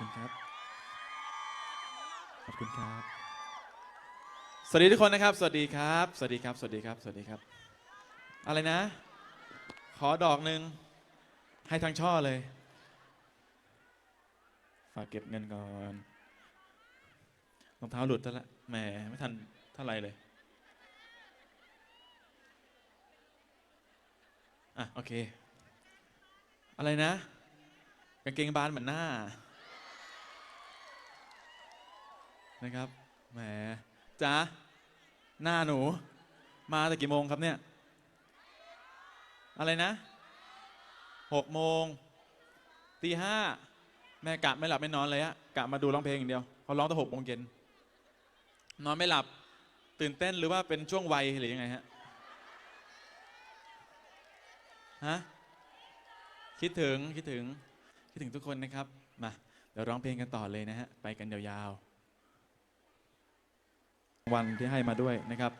คุณครับ ขอบคุณครับ สวัสดีทุกคนนะครับ สวัสดีครับ สวัสดีครับ สวัสดีครับ สวัสดีครับ อะไรนะ ขอดอกหนึ่งให้ทั้งช่อเลย ฝากเก็บเงินก่อนรองเท้าหลุดซะละแหมไม่ทันเท่าไรเลย อะ โอเค อะไรนะ กางเกงบานเหมือนหน้า นะครับแหมจ้าหน้าหนู มาแต่กี่โมงครับเนี่ย อะไรนะหกโมงตีห้าแม่กะไม่หลับไม่นอนเลยอะกะมาดูร้องเพลงอย่างเดียวเขาร้องตั้งหกโมงเย็นนอนไม่หลับตื่นเต้นหรือว่าเป็นช่วงวัยหรือยังไงฮะฮะคิดถึงคิดถึงคิดถึงทุกคนนะครับมาเดี๋ยวร้องเพลงกันต่อเลยนะฮะไปกันยาวๆ วันที่ให้มาด้วยนะครับ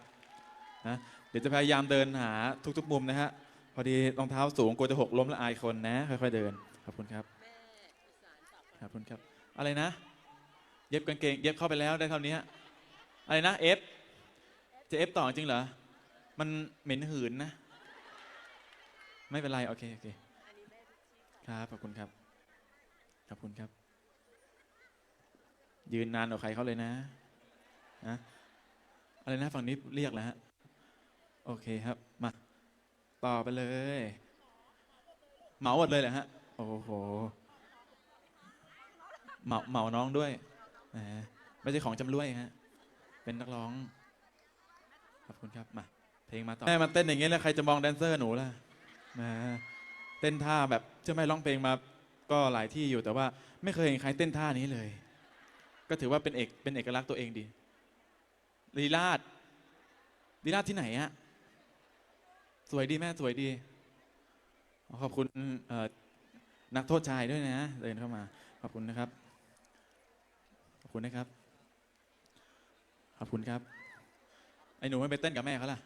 นะเดี๋ยวจะพยายามเดินหาทุกๆมุมนะฮะพอดีรองเท้าสูงกลัวจะหกล้มและอายคนนะค่อยๆเดินขอบคุณครับขอบคุณครับ อะไรนะ เย็บกางเกงเย็บเข้าไปแล้วได้เท่านี้อะไรนะเอฟจะเอฟต่อจริงเหรอมันเหม็นหืนนะ ไม่เป็นไรโอเคโอเคครับขอบคุณครับขอบคุณครับ ยืนนานกว่าใครเขาเลยนะนะ อะไรนะฝั่งนี้เรียกแล้วฮะ โอเคครับ มา ต่อไปเลย เหมาหมดเลยเหรอฮะ โอ้โห เหมาเหมาน้องด้วยแหมไม่ใช่ของจำรวยฮะ เป็นนักร้อง ขอบคุณครับ มา เพลงมาต่อแม่มันเต้นอย่างเงี้ยแล้วใครจะมองแดนเซอร์หนูล่ะแหมเต้นท่าแบบเชื่อไหมร้องเพลงมาก็หลายที่อยู่แต่ว่าไม่เคยเห็นใครเต้นท่านี้เลย ก็ถือว่าเป็นเอกเป็นเอกลักษณ์ตัวเองดี ลีลาดลีลาดที่ไหนอะสวยดีแม่สวยดี ขอบคุณนักโทษชายด้วยนะเดินเข้ามา ขอบคุณนะครับ ขอบคุณนะครับ ขอบคุณครับ ไอ้หนูไม่ไปเต้นกับแม่เขาล่ะ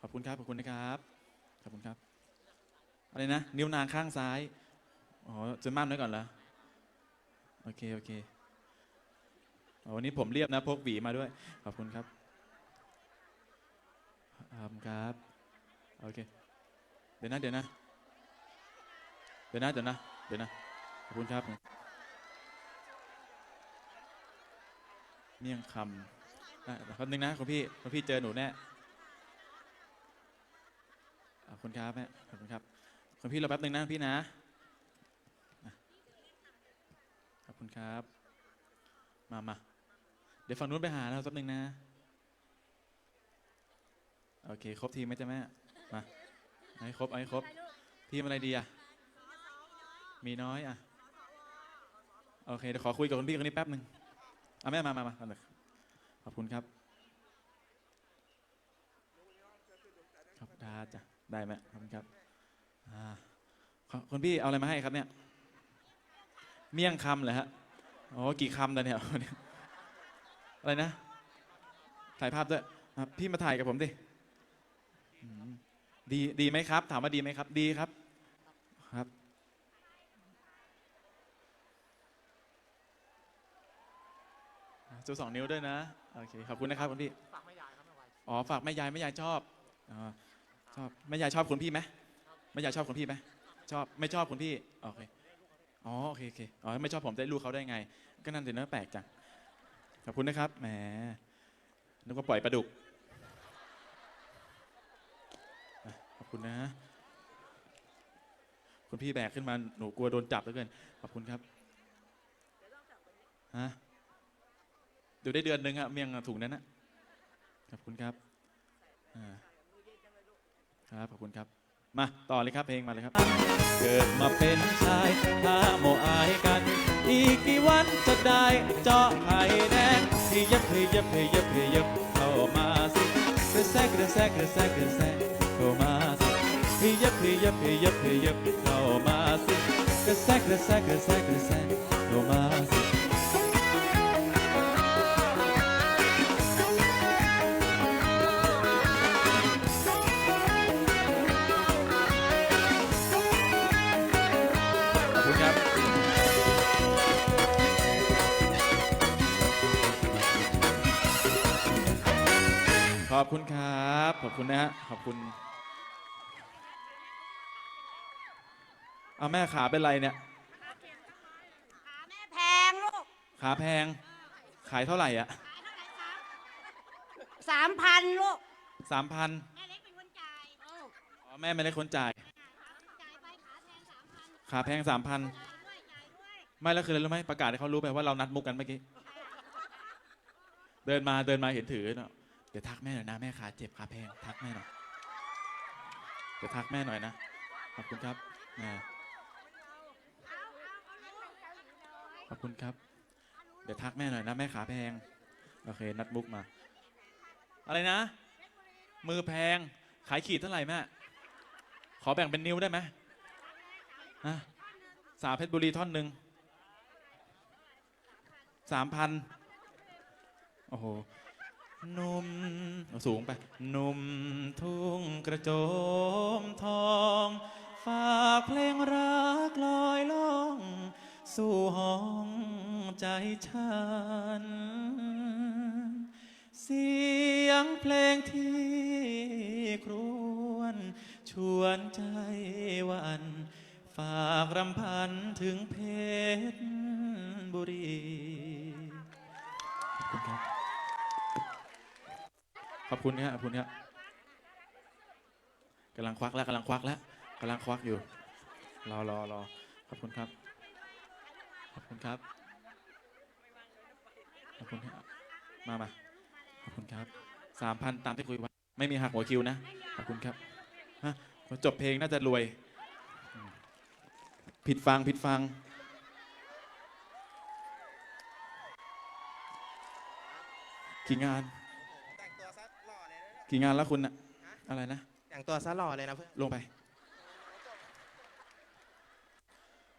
ขอบคุณครับขอบคุณนะครับขอบคุณครับอะไรนะนิ้วนางข้างซ้ายอ๋อจะมั่นไว้ก่อนเหรอ โอเค โอเควันนี้ผมเรียบนะพกหวีมาด้วย ขอบคุณครับขอบครับ โอเค เดี๋ยวนะ เดี๋ยวนะ เดี๋ยวนะ เดี๋ยวนะ เดี๋ยวนะ ขอบคุณครับเมี่ยงคำได้แป๊บนึงนะคุณพี่คุณพี่เจอหนูแน่ ขอบคุณครับแม่ขอบคุณครับคุณพี่รอแป๊บหนึ่งนะพี่นะ ขอบ คุณครับ มามาเดี๋ยวฝั่งนู้นไปหาเราแป๊บนึงนะ โอเค ครบทีมไหมจ๊ะแม่ มาเอาให้ครบเอาให้ครบ ทีมอะไรดีอะ มีน้อยอะ โอเค เดี๋ยวขอคุยกับคุณพี่คนนี้แป๊บหนึ่งเอาแม่มามามาเอาเลยขอบคุณครับ ครับได้จ้ะได้ไหมขอบคุณครับอ่าคุณพี่เอาอะไรมาให้ครับเนี่ย เมี่ยงคำเหรอฮะโอ้กี่คำแล้วเนี่ยอะไรนะ ถ่ายภาพด้วยอะพี่มาถ่ายกับผมดิอืมดีดีไหมครับ ถามว่าดีไหมครับ ดีครับ ครับ จูสองนิ้วด้วยนะ โอเค ขอบคุณนะครับคุณพี่ ฝากแม่ยายครับแม่ไวอ๋อ ฝากแม่ยายแม่ยายชอบอ๋อชอบ แม่ยายชอบคุณพี่ไหมแม่ยายชอบคุณพี่ไหมชอบ ไม่ชอบคุณพี่ โอเค อ๋อโอเคโอเคอ๋อไม่ชอบผมจะได้ลูกเขาได้ไง ก็นั่นสิเนื้อะแปลกจังขอบคุณนะครับแหมนึกว่าปล่อยปลาดุกขอบคุณนะคุณพี่แบกขึ้นมาหนูกลัวโดนจับเหลือเกินขอบคุณครับฮะเดี๋ยวได้เดือนหนึ่งอะเมียงถุงนั้นนะขอบคุณครับอ่าครับขอบคุณครับ มาต่อเลยครับเพลงมาเลยครับ เกิดมาเป็นชายถ้าโมอายกัน อีกกี่วันจะได้เจาะไข่แดงที่ยับเฮยับเฮยับเฮยับเข้ามาสิกระแซกกระแซกกระแซกกระแซกเข้ามาสิเฮยับเฮยับเฮยับเฮยับเข้ามาสิกระแซกกระแซกกระแซกกระแซก ขอบคุณนะฮะ ขอบคุณเอาแม่ขาเป็นไรเนี่ย ขาแม่แพงลูกขาแพง ขายเท่าไหร่อะสามพันลูกสามพันแม่เล็กเป็นคนจ่ายอ๋อแม่ไม่ได้คนจ่าย จ่ายไปขาแพงสามพันขาแพงสามพันด้วยจ่ายด้วยไม่แล้วคืออะไรรู้ไหมประกาศให้เขารู้ไปว่าเรานัดมุกกันเมื่อกี้ เดินมาเดินมาเห็นถือเนาะเดี๋ยวทักแม่หน่อยนะแม่ขาเจ็บขาแพงทักแม่หน่อยเดี๋ยวทักแม่หน่อยนะขอบคุณครับขอบคุณครับ เดี๋ยวทักแม่หน่อยนะแม่ขาแพงโอเคนัดมุกมา อะไรนะ มือแพงขายขีดเท่าไหร่แม่ขอแบ่งเป็นนิ้วได้ไหมฮะสาเพชรบุรีท่อนหนึ่งสามพันโอ้โห หนุ่มสูงไปหนุ่มทุ่งกระโจมทอง ฝากเพลงรักลอยล่อง สู่ห้องใจฉัน เสียงเพลงที่ครวญชวนใจวันฝากรำพันถึงเพชรบุรี ขอบคุณครับ ข อบคุณครับขอบคุณครับกำลังควักแล้วกำลังควักแล้วกำลังควักอยู่ รอรอรอขอบคุณครับ ขอบคุณครับ ขอบคุณครับ มามาขอบคุณครับสามพันตามที่คุยไว้ไม่มีหักหัวคิวนะ ขอบคุณครับฮะจบเพลงน่าจะรวย ผิดฟังผิดฟังกี่งาน กี่งานแล้วคุณอะอะไรนะ แต่งตัวซะหล่อเลยนะเพื่อนลงไป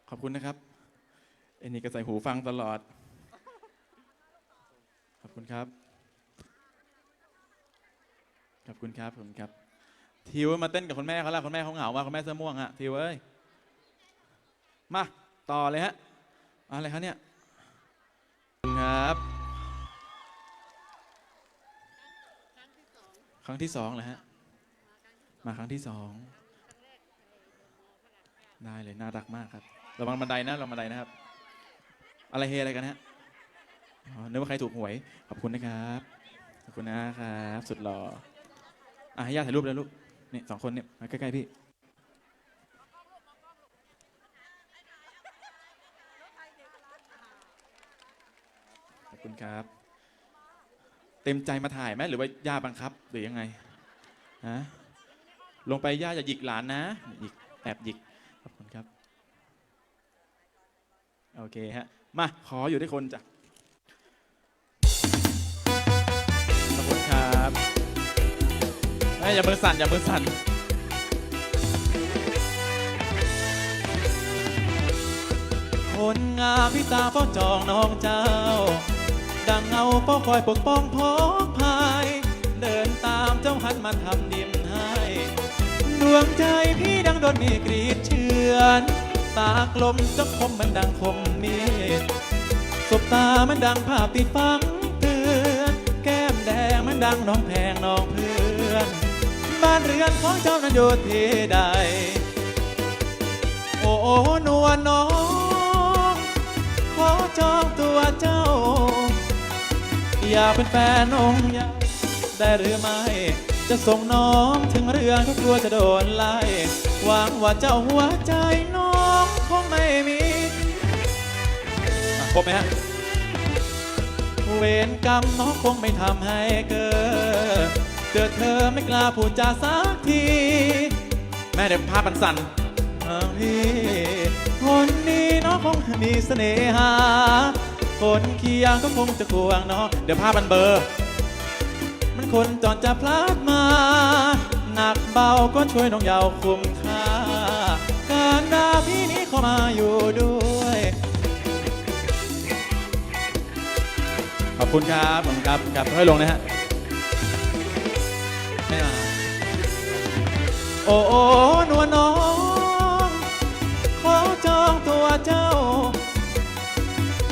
ขอบคุณนะครับเอ็นนี่ก็ใส่หูฟังตลอด ขอบคุณครับ ขอบคุณครับขอบคุณครับ ทิวมาเต้นกับคุณแม่เขาละคุณแม่เขาเหงาว่าคุณแม่เสื้อม่วงฮะทิวเอ้ย มา ต่อเลยฮะอะไรครับเนี่ยขอบคุณครับ ครั้งที่สองเหรอฮะ มาครั้งที่สอง ได้เลยน่ารักมากครับระวังบันไดนะระวังบันไดนะครับ อะไรเฮอะไรกันฮะอ๋อนึกว่าใครถูกหวย ขอบคุณนะครับ ขอบคุณนะครับ สุดหล่ออะให้ญาติถ่ายรูปเลยลูกนี่สองคนเนี่ยมาใกล้ๆพี่ขอบคุณครับ เต็มใจมาถ่ายไหมหรือว่าย่าบังคับ หรือยังไงฮะลงไปย่าอย่าหยิกหลานนะหยิกแอบหยิกขอบคุณครับโอเคฮะมาขออยู่ด้วยคนจ้ะขอบคุณครับเอ้ยอย่ามือสั่นอย่ามือสั่นคนงามพิตาเฝ้าจองน้องเจ้า ดังเงาเฝ้าคอยปกป้องพ้องพาย เดินตามเจ้าหันมาทำดินให้ดวงใจพี่ดังโดนมีกรีดเชือนตากลมจะคมมันดังคมมีดสบตามันดังภาพติดฟังเตือนแก้มแดงมันดังน้องแพงน้องเพื่อน บ้านเรือนของเจ้านั้นอยู่ที่ใด โอ้โอ้นวลน้อง ขอจองตัวเจ้า อยากเป็นแฟนองค์ยาได้หรือไม่ จะส่งน้องถึงเรือนก็กลัวจะโดนไล่หวังว่าเจ้าหัวใจน้องคงไม่มีครบไหมฮะเวรกรรมน้องคงไม่ทำให้เกิดเกิดเธอไม่กล้าพูดจาสักที แม่เดี๋ยวภาพมันสั่นพี่คนนี้น้องคงมีเสน่หา คนเคียงก็คงจะควงน้อเดี๋ยวภาพมันเบอร์ มันคนจอนจะพลาดมา หนักเบาก็ช่วยน้องยาวคุ้มค่า การดาพี่นี้เข้ามาอยู่ด้วย ขอบคุณครับขอบคุณครับครับค่อยลงนะฮะไม่มาโอ้โอ้นวลน้อง ขอจองตัวเจ้า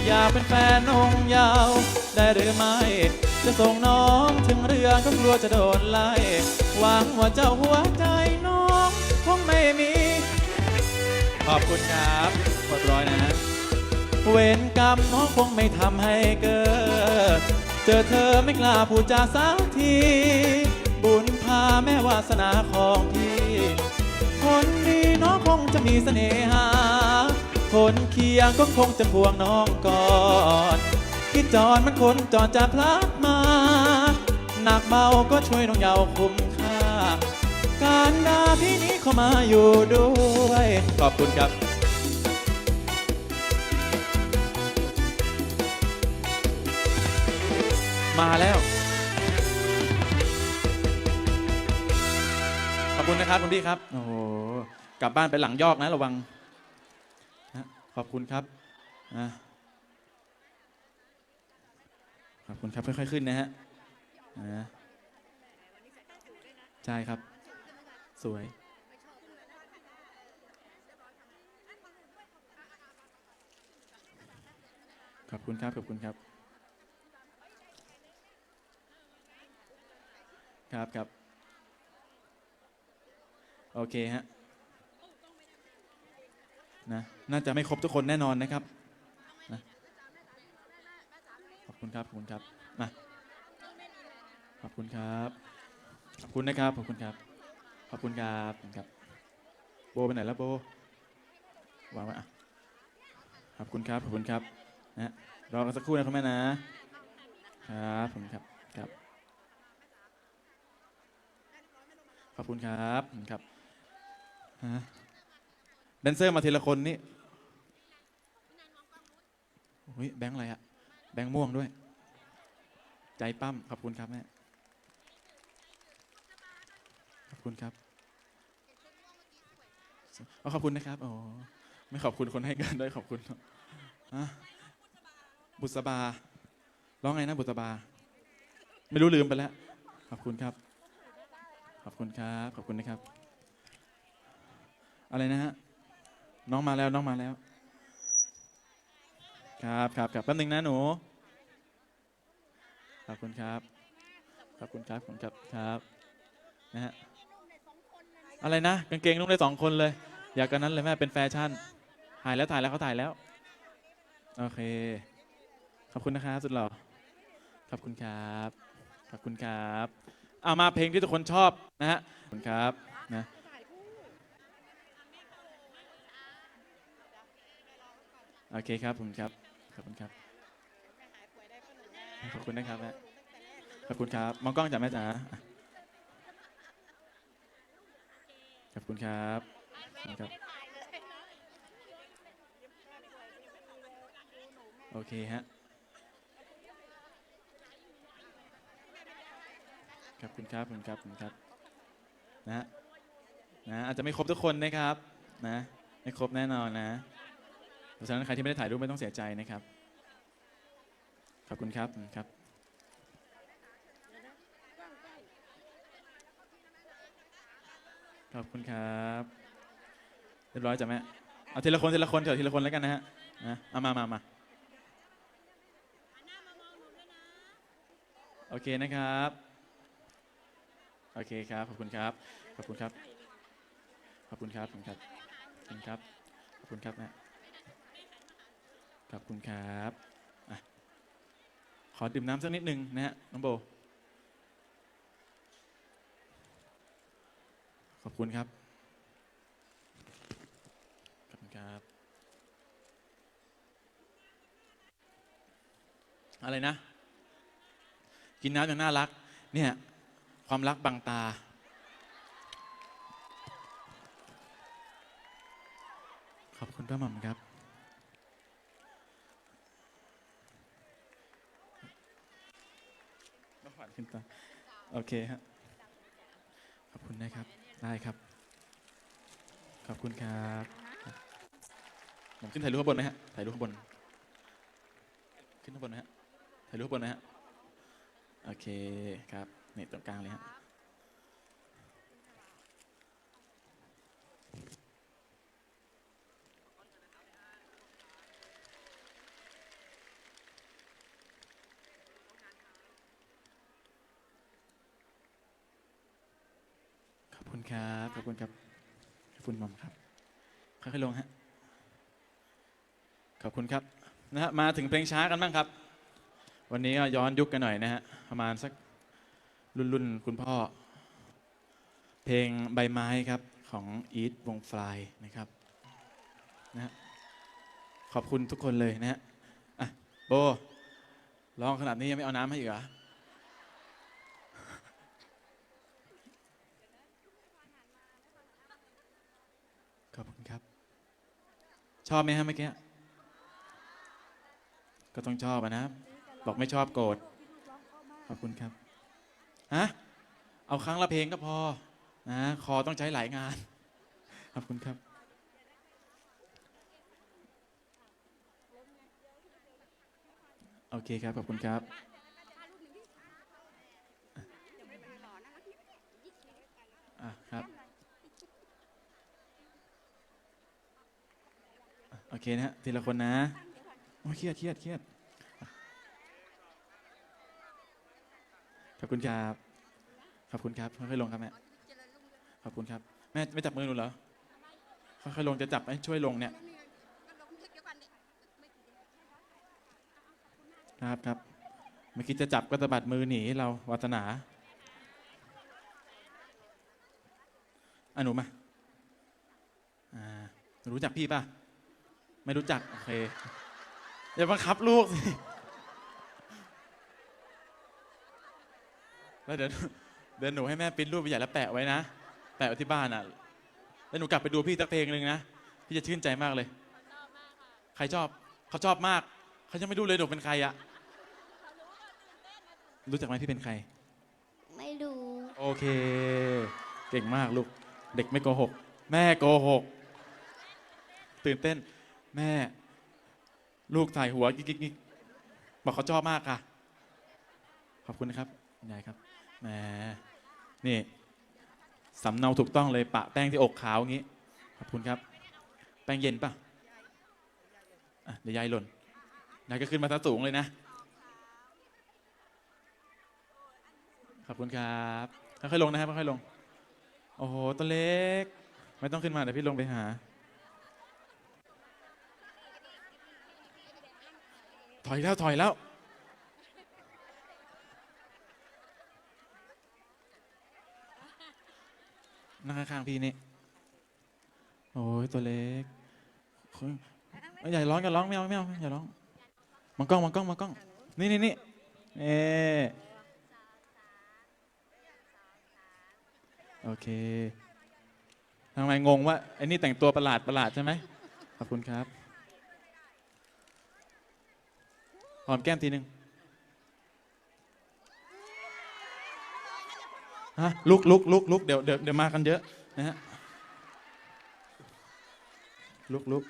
อยากเป็นแฟนองค์ยาว ได้หรือไม่ จะส่งน้องถึงเรือก็กลัวจะโดนไล่หวังว่าเจ้าหัวใจน้องคงไม่มี ขอบคุณครับเรียบร้อยนะฮะเวรกรรมน้องคงไม่ทำให้เกิด เจอเธอไม่กล้าพูดจาสักที บุญพาแม่วาสนาของพี่ คนดีน้องคงจะมีเสน่หา คนเคียงก็คงจะพวงน้องก่อนคิดจอรมันคนจอดจะพลัดมา หนักเบาก็ช่วยน้องเยาวคุ้มค่า การดาพี่นี้เข้ามาอยู่ด้วย ขอบคุณครับมาแล้ว ขอบคุณนะครับคุณพี่ครับ โอ้โห กลับบ้านไปหลังยอกนะระวัง ขอบคุณครับนะขอบคุณครับค่อยๆขึ้นนะฮะนะใช่ครับ สวย ขอบคุณครับ ขอบคุณครับ ครับครับ โอเคฮะ นะน่าจะไม่ครบทุกคนแน่นอนนะครับนะขอบคุณครับขอบคุณครับมาขอบคุณครับ ขอบคุณนะครับ ขอบคุณครับ ขอบคุณครับขอบคุณครับ โบไปไหนแล้วโบวางไว้อะขอบคุณครับ ขอบคุณครับนะรอกันสักครู่นะคุณแม่นะครับผมครับครับ ขอบคุณครับขอบคุณครับฮะ แดนเซอร์มาทีละคนนี่โอ้ยแบงค์อะไรอะแบงค์ม่วงด้วย ใจปั้มขอบคุณครับแม่ขอบคุณครับเอาขอบคุณนะครับโอ้ไม่ขอบคุณคนให้กันด้วยขอบคุณครับฮะบุษบาร้องไงนะบุษบา ไม่รู้ลืมไปแล้ว ขอบคุณครับ ขอบคุณครับ ขอบคุณนะครับ อะไรนะฮะ น้องมาแล้วน้องมาแล้ว ครับครับครับแป๊บนึงนะหนู ขอบคุณครับ ขอบคุณครับขอบคุณครับครับนะฮะอะไรนะกางเกงนุ่งได้สองคนเลย อยากกันนั้นเลยแม่เป็นแฟชั่นถ่ายแล้วถ่ายแล้วเขาถ่ายแล้ว โอเค ขอบคุณนะครับสุดหล่อขอบคุณครับขอบคุณครับเอามาเพลงที่ทุกคนชอบนะฮะขอบคุณครับนะ โอเคครับผมครับ ขอบคุณครับ ขอบคุณนะครับแม่ขอบคุณครับ มองกล้องจ้ะแม่จ๋าขอบคุณครับขอบคุณครับ โอเคฮะ ขอบคุณครับขอบคุณครับขอบคุณครับ นะฮะ นะ อาจจะไม่ครบทุกคนนะครับ นะ ไม่ครบแน่นอนนะ ราะฉะนั้นใครที่ไม่ได้ถ่ายรูปไม่ต้องเสียใจนะครับ ขอบคุณครับขอบคุณครับ ขอบคุณครับเรียบร้อยจ้ะแม่เอาทีละคนทีละคนเถอะทีละคนแล้วกันนะฮะนะเอามามามาโอเคนะครับ โอเคครับ ขอบคุณครับ ขอบคุณครับ ขอบคุณครับ ขอบคุณครับ ขอบคุณครับ ขอบคุณครับแม่ ขอบคุณครับอะขอดื่มน้ำสักนิดหนึ่งนะฮะน้องโบ ขอบคุณครับ ขอบคุณครับ อะไรนะ กินน้ำอย่างน่ารัก เนี่ย ความรักบังตาขอบคุณป้าหม่ำครับ น้ำหวาน ขึ้นตาโอเคฮะขอบคุณนะครับ ได้ครับ ขอบคุณครับ ผมขึ้นถ่ายรูปข้างบนไหมฮะ ถ่ายรูปข้างบน ขึ้นข้างบนไหมฮะ ถ่ายรูปข้างบนไหมฮะ โอเคครับ นี่ตรงกลางเลยฮะ คุณครับ ขอบคุณครับ ขอบคุณมอมครับ ค่อยๆลงฮะ ขอบคุณครับ นะฮะ มาถึงเพลงช้ากันบ้างครับ วันนี้ก็ย้อนยุคกันหน่อยนะฮะ ประมาณสักรุ่นรุ่นๆคุณพ่อ เพลงใบไม้ครับของอีทวงฟลายนะครับ นะฮะ ขอบคุณทุกคนเลยนะฮะ อะ โบร้องขนาดนี้ยังไม่เอาน้ำให้อีกเหรอ ขอบคุณครับ ช อบไหมฮะเมื่อกี้ ก็ต้องชอบนะ บอกไม่ชอบโกรธ ขอบคุณครับ ฮะ เอาครั้งละเพลงก็พอ นะ คอต้องใช้หลายงาน ขอบคุณครับ โอเคครับ ขอบคุณครับ อะครับอะโอ เคนะฮะทีละคนนะโอ้ยเครียดเครียดเครียดขอบคุณครับขอบคุณครับค่อยๆลงครับแม่ขอบคุณครับแม่ไม่จับมือหนูเหรอค่อยๆลงจะจับให้ช่วยลงเนี่ยครับครับเมื่อกี้จะจับก็สะบัดมือหนีเราวัฒนาอะหนูมาอ่ารู้จักพี่ป่ะ ไม่รู้จัก โอเคอย่าบังคับลูกสิแล้วเดี๋ยวเดี๋ยวหนูให้แม่ปริ้นรูปใหญ่แล้วแปะไว้นะ แปะไว้ที่บ้านอะ แล้วหนูกลับไปดูพี่สักเพลงหนึ่งนะ พี่จะชื่นใจมากเลย ใครชอบ เขาชอบมาก เขายังไม่รู้เลยหนูเป็นใครอะรู้จักไหมพี่เป็นใคร ไม่รู้ โอเค เก่งมากลูก เด็กไม่โกหก แม่โกหก ตื่นเต้น แม่ ลูกถ่ายหัวกิ๊กกิ๊กบอกเขาชอบมากค่ะ ขอบคุณนะครับคุณยายครับแหมนี่สำเนาถูกต้องเลยปะแป้งที่อกขาวอย่างนี้ ขอบคุณครับ แป้งเย็นป่ะอะเดี๋ยวยายหล่นยายก็ขึ้นมาซะสูงเลยนะ ขอบคุณครับค่อยๆลงนะครับค่อยๆลง โอ้โหตัวเล็ก ไม่ต้องขึ้นมาเดี๋ยวพี่ลงไปหา ถอยแล้วถอยแล้ว นั่งข้างๆพี่นี่ โอ้ยตัวเล็กเฮ้ยเอ้ยอย่าร้องอย่าร้องไม่เอาไม่เอาอย่าร้องมองกล้องมองกล้องมองกล้อง นี่นี่นี่เอโอเคทำไมงงว่าไอ้นี่แต่งตัวประหลาดประหลาดใช่ไหมขอบคุณครับ หอมแก้มทีหนึ่งฮะลุกลุกลุกลุกเดี๋ยวเดี๋ยวเดี๋ยวมากันเยอะนะฮะลุกลุก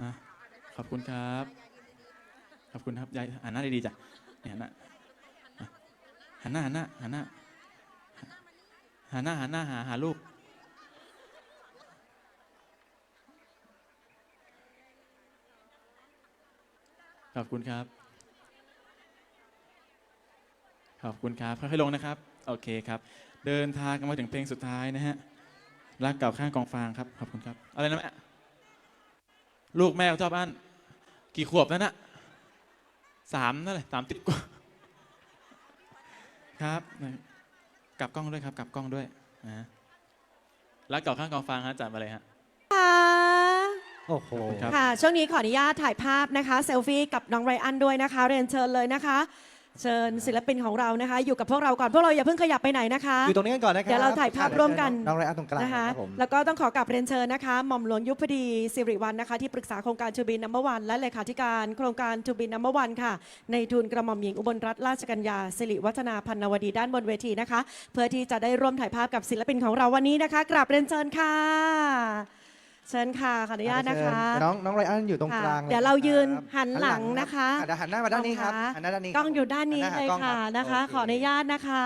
อะขอบคุณครับ ขอบคุณครับยายหันหน้าดีๆจ้ะเนี่ยหันหน้าอะหันหน้าหันหน้าหันหน้าหันหน้าหันหน้าหาหาลูก ขอบคุณครับ ขอบคุณครับค่อยๆลงนะครับ โอเคครับ เดินทางกันมาถึงเพลงสุดท้ายนะฮะ รักเก่าข้างกองฟางครับ ขอบคุณครับ อะไรนะแม่ ลูกแม่ชอบอันกี่ขวบแล้วนะสามนั่นแหละสามติดกว่า ครับ กลับกล้องด้วยครับ กลับกล้องด้วยนะรักเก่าข้างกองฟางฮะจัดมาเลยฮะค่ะ โอ้โหขอบคุณครับค่ะ ช่วงนี้ขออนุญาตถ่ายภาพนะคะ เซลฟี่กับน้องไรอันด้วยนะคะ เรียนเชิญเลยนะคะ เชิญศิลปินของเรานะคะ อยู่กับพวกเราก่อน พวกเราอย่าเพิ่งขยับไปไหนนะคะ อยู่ตรงนี้กันก่อนนะครับเดี๋ยวเราถ่ายภาพร่วมกัน น้องไรอันตรงกลางนะคะ ครับผม แล้วก็ต้องขอกลับเรียนเชิญนะคะ หม่อมหลวงยุพดีสิริวัลนะคะ ที่ปรึกษาโครงการทูบีนัมเบอร์วันและเลขาธิการโครงการทูบีนัมเบอร์วันค่ะ ในทุนกระหม่อมหญิงอุบลรัตนราชกัญญาสิริวัฒนาพันนวดีด้านบนเวทีนะคะ เพื่อที่จะได้ร่วมถ่ายภาพกับศิลปินของเราวันนี้นะคะ กราบเรียนเชิญค่ะ เชิญค่ะขออนุญาตนะคะ เดี๋ยวน้องน้องไรอันอยู่ตรงกลางค่ะลเดี๋ยวเรายืนครับหันหลังนะคะ อ่เดี๋ยวหันหน้ามาด้านนี้ครับกล้องคะหันหน้าด้านนี้กล้องอยู่ด้านนี้หัหเลยกองค่ะรับนะคะโเขออนุญาตนะคะ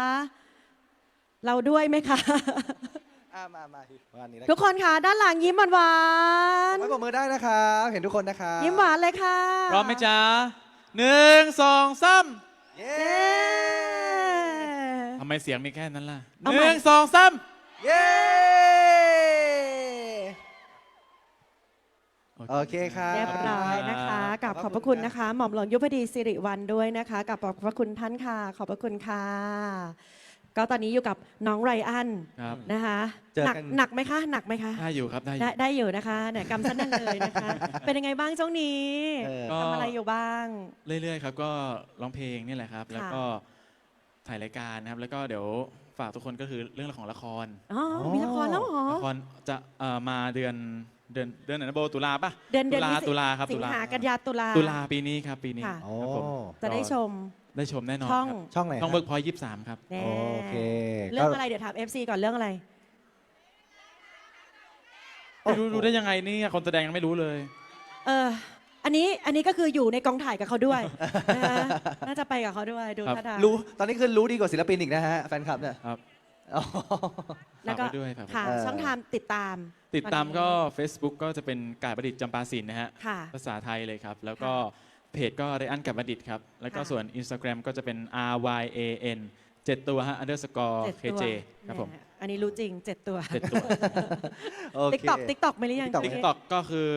เราด้วยไหมคะ อะมามาวันนี้ทุกคนค่ะด้านหลังยิ้มหวานไว้ปรบมือได้นะครับเห็นทุกคนนะครับๆยิ้มหวานเลยค่ะพร้อมไหมจ๊ะหนึ่งสองสามเย้ เย้ ทำไมเสียงมีแค่นั้นล่ะเอาหใหม่ นึ่งสองสามเย้ โอเคครับเรียบร้อยนะคะกับขอบพระคุณนะคะ หม่อมหลวงยุพดีสิริวัลด้วยนะคะกับขอบพระคุณท่านค่ะ ขอบพระคุณค่ะ ก็ตอนนี้อยู่กับน้องไรอันครับนะคะเจอหนักกัน หนักไหมคะ หนักไหมคะ ได้อยู่ครับได้อได้ยู่ได้อยู่นะคะเนี่ยกำสั้นนั่นเลยนะคะ เป็นยังไงบ้างช่วงนี้เออ ก็ทำอะไรอยู่บ้าง เรื่อยๆครับ ก็ร้องเพลงนี่แหละครับ แล้วก็ถ่ายรายการนะครับ แล้วก็เดี๋ยวฝากทุกคนก็คือเรื่องของละคร อ๋อ มีละครแล้วเหรอ ละครจะเอ่อมาเดือน เดือนเดือนไหนนะโบตุลาปะเดือนเดือนตุลานี้สิตุลาครับสิตุงลาหากันยาตุลา ตุลาปีนี้ครับปีนี้ค่ะ โอ้ ครับผมจะได้ชม ได้ชมแน่นอนช่อง ครับช่องไหนช่องฮะเบิร์กพอยยี่สามครับ แน่โอเคเรื่องอะไรเดี๋ยวถาม FC ก่อนเรื่องอะไรไม่รู้รู้ได้ยังไงเนี่ยคนแสดงยังไม่รู้เลย เอออันนี้อันนี้ก็คืออยู่ในกองถ่ายกับเขาด้วย นะคะน่าจะไปกับเขาด้วยดูครับ ท่าทางรู้ตอนนี้คือรู้ดีกว่าศิลปินอีกนะฮะแฟนคลับเนี่ย ครับ อ๋อ แล้วฝากก็ไว้ด้วยครับค่ะเออช่องทางติดตามติดตามอนนี้ก็ Facebook ก็จะเป็นกายประดิษฐ์จำปาสินนะฮะ ค่ะ ภาษาไทยเลยครับ แล้วก็เพจก็ไรอันกับประดิษฐ์ครับ แล้วก็ค่ะส่วน Instagram ก็จะเป็น R Y A N 7 ตัวฮะ underscore เจ็ด K ตัว J ครับผมแหอันนี้รู้จริงเจ็ดตัวเจ็ดตัว โอติ๊กเคต็อกติ๊กต็อกไม่หรือยัง TikTok ติ๊กต็อกก็คือ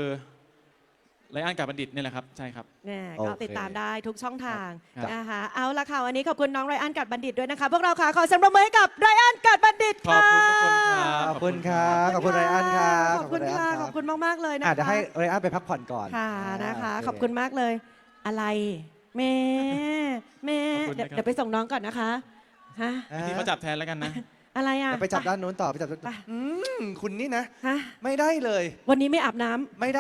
ไรอันกับบัณฑิตนี่แหละครับ ใช่ครับ เนี่ยโอก็เค ติดตามได้ทุกช่องทางครับ นะคะเอาละค่ะวันนี้ขอบคุณน้องไรอันกัดบัณฑิตด้วยนะคะ พวกเราค่ะขอเสียงปรบมือให้กับไรอันกัดบัณฑิตขอบค่ะคุณทุกคนครับ ขอบคุณครับ ขอบคุณไรอันครับขอบคุณค่ะขอบคุณมาก ๆ เลยนะอะคะเดี๋ยวให้ไรอันไปพักผ่อนก่อนค่ะนะคะ โเขอบคุณมากเลย อะไรแม่แม่ขอบคุณเดี๋ยวนะครับ เดี๋ยวไปส่งน้องก่อนนะคะฮะอะที่เขาจับแทนแล้วกันนะ อะไรอะเดี๋ยวไปจับด้านนู้นต่อไปจับด้านไปอืมคุณนี่นะ ฮะไม่ได้เลย วันนี้ไม่อาบน้ำ ไม่ได้